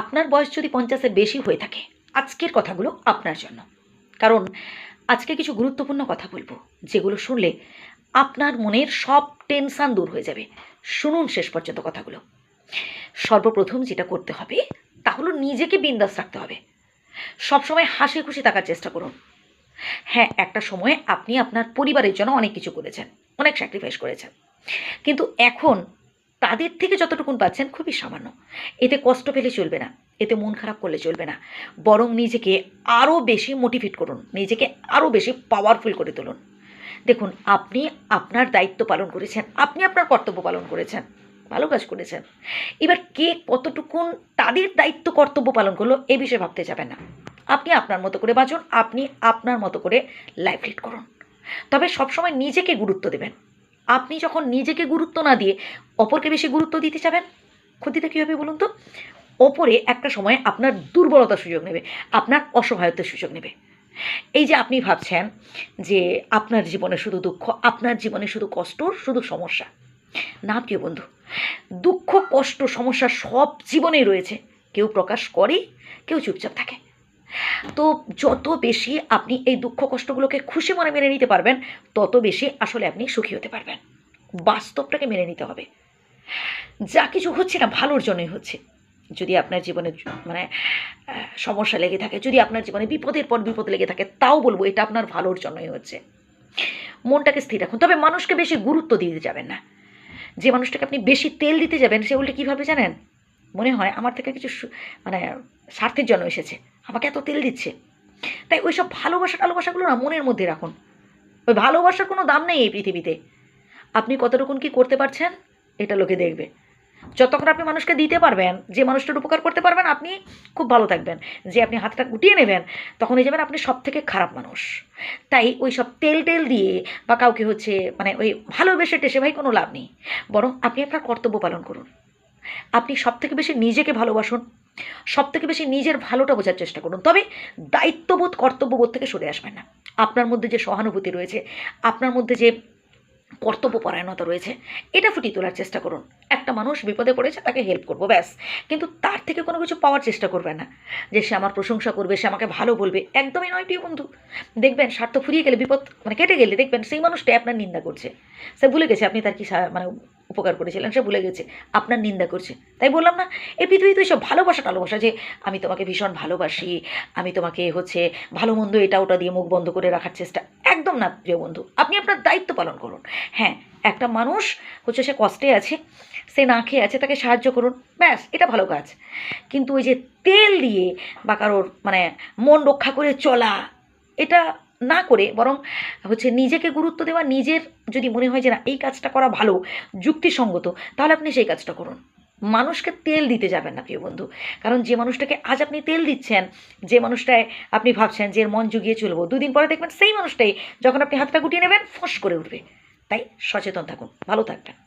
আপনার বয়স যদি পঞ্চাশের বেশি হয়ে থাকে, আজকের কথাগুলো আপনার জন্য। কারণ আজকে কিছু গুরুত্বপূর্ণ কথা বলব, যেগুলো শুনলে আপনার মনের সব টেনশান দূর হয়ে যাবে। শুনুন শেষ পর্যন্ত কথাগুলো। সর্বপ্রথম যেটা করতে হবে, তা হলো নিজেকে বিন্দাস রাখতে হবে। সবসময় হাসি খুশি থাকার চেষ্টা করুন। হ্যাঁ একটা সময়ে আপনি আপনার পরিবারের জন্য অনেক কিছু করেছেন, অনেক স্যাক্রিফাইস করেছেন। কিন্তু এখন তাদের থেকে যতটুকুন পাচ্ছেন খুবই সামান্য। এতে কষ্ট পেলে চলবে না, এতে মন খারাপ করলে চলবে না। বরং নিজেকে আরও বেশি মোটিভেট করুন, নিজেকে আরও বেশি পাওয়ারফুল করে তুলুন। দেখুন, আপনি আপনার দায়িত্ব পালন করেছেন, আপনি আপনার কর্তব্য পালন করেছেন, ভালো কাজ করেছেন। এবার কে কতটুকুন তাদের দায়িত্ব, কর্তব্য পালন করল এ বিষয়ে ভাবতে যাবেন না। আপনি আপনার মতো করে বাঁচুন, আপনি আপনার মতো করে লাইফ লিড করুন। তবে সবসময় নিজেকে গুরুত্ব দেবেন। আপনি যখন নিজেকে গুরুত্ব না দিয়ে অপরকে বেশি গুরুত্ব দিতে যাবেন ক্ষতিটা কী হবে বলুন তো? ওপরে একটা সময় আপনার দুর্বলতার সুযোগ নেবে, আপনার অসহায়তার সুযোগ নেবে। এই যে আপনি ভাবছেন যে আপনার জীবনে শুধু দুঃখ, আপনার জীবনে শুধু কষ্ট, শুধু সমস্যা। না প্রিয় বন্ধু, দুঃখ, কষ্ট, সমস্যা সব জীবনেই রয়েছে। কেউ প্রকাশ করে কেউ চুপচাপ থাকে। তো যত বেশি আপনি এই দুঃখ কষ্টগুলোকে খুশি মনে মেনে নিতে পারবেন, তত বেশি আসলে আপনি সুখী হতে পারবেন। বাস্তবটাকে মেনে নিতে হবে। যা কিছু হচ্ছে না, ভালোর জন্যই হচ্ছে। যদি আপনার জীবনে মানে সমস্যা লেগে থাকে, যদি আপনার জীবনে বিপদের পর বিপদ লেগে থাকে, তাও বলব এটা আপনার ভালোর জন্যই হচ্ছে। মনটাকে স্থির রাখুন। তবে মানুষকে বেশি গুরুত্ব দিতে যাবেন না। যে মানুষটাকে আপনি বেশি তেল দিতে যাবেন, সে উল্টে কীভাবে জানেন? মনে হয় আমার থেকে কিছু মানে স্বার্থের জন্য এসেছে। আমাকে এত তেল দিচ্ছে। তাই ওই সব ভালোবাসা টালোবাসাগুলো না মনের মধ্যে রাখুন। ওই ভালোবাসার কোনো দাম নেই এই পৃথিবীতে। আপনি কতটুকুন কি করতে পারছেন, এটা লোকে দেখবে। যতক্ষণ আপনি মানুষকে দিতে পারবেন, যে মানুষটার উপকার করতে পারবেন, আপনি খুব ভালো থাকবেন। যে আপনি হাতটা গুটিয়ে নেবেন, তখনই যাবেন আপনি সব থেকে খারাপ মানুষ। তাই ওই সব তেল টেল দিয়ে বা কাউকে হচ্ছে মানে ওই ভালোবেসে টেসে ভাই কোনো লাভ নেই। বরং আপনি আপনার কর্তব্য পালন করুন। আপনি সব থেকে বেশি নিজেকে ভালোবাসুন। সব থেকে বেশি নিজের ভালোটা বোঝার চেষ্টা করুন। তবে দায়িত্ববোধ, কর্তব্যবোধ থেকে সরে আসবেন না। আপনার মধ্যে যে সহানুভূতি রয়েছে, আপনার মধ্যে যে কর্তব্যপরায়ণতা রয়েছে, এটা ফুটিয়ে তোলার চেষ্টা করুন। একটা মানুষ বিপদে পড়েছে, তাকে হেল্প করব, ব্যাস। কিন্তু তার থেকে কোনো কিছু পাওয়ার চেষ্টা করবে না। যে সে আমার প্রশংসা করবে, সে আমাকে ভালো বলবে, একদমই নয়, প্রিয় বন্ধু। দেখবেন, স্বার্থ ফুরিয়ে গেলে, বিপদ মানে কেটে গেলে, দেখবেন সেই মানুষটাই আপনার নিন্দা করছে। সে ভুলে গেছে আপনি তার কি মানে উপকার করেছিলেন, সে ভুলে গেছে, আপনার নিন্দা করছে। তাই বললাম না এই পৃথিবীতে সব ভালোবাসা টালোবাসা যে, আমি তোমাকে ভীষণ ভালোবাসি, আমি তোমাকে হচ্ছে ভালো মন্দ এটা ওটা দিয়ে মুখ বন্ধ করে রাখার চেষ্টা, একদম না প্রিয় বন্ধু, আপনি আপনার দায়িত্ব পালন করুন। হ্যাঁ একটা মানুষ হচ্ছে সে কষ্টে আছে, সে না খেয়ে আছে, তাকে সাহায্য করুন, ব্যাস, এটা ভালো কাজ। কিন্তু ওই যে তেল দিয়ে বা কারোর মানে মন রক্ষা করে চলা, এটা না করে বরং হচ্ছে নিজেকে গুরুত্ব দেওয়া, নিজের যদি মনে হয় যে না, এই কাজটা করা ভালো, যুক্তিসঙ্গত, তাহলে আপনি সেই কাজটা করুন। মানুষকে তেল দিতে যাবেন না, প্রিয় বন্ধু। কারণ যে মানুষটাকে আজ আপনি তেল দিচ্ছেন, যে মানুষটায় আপনি ভাবছেন যে মন জুগিয়ে চলবো, দুদিন পরে দেখবেন সেই মানুষটাই যখন আপনি হাতটা গুটিয়ে নেবেন, ফোঁস করে উঠবে। তাই সচেতন থাকুন, ভালো থাকবেন।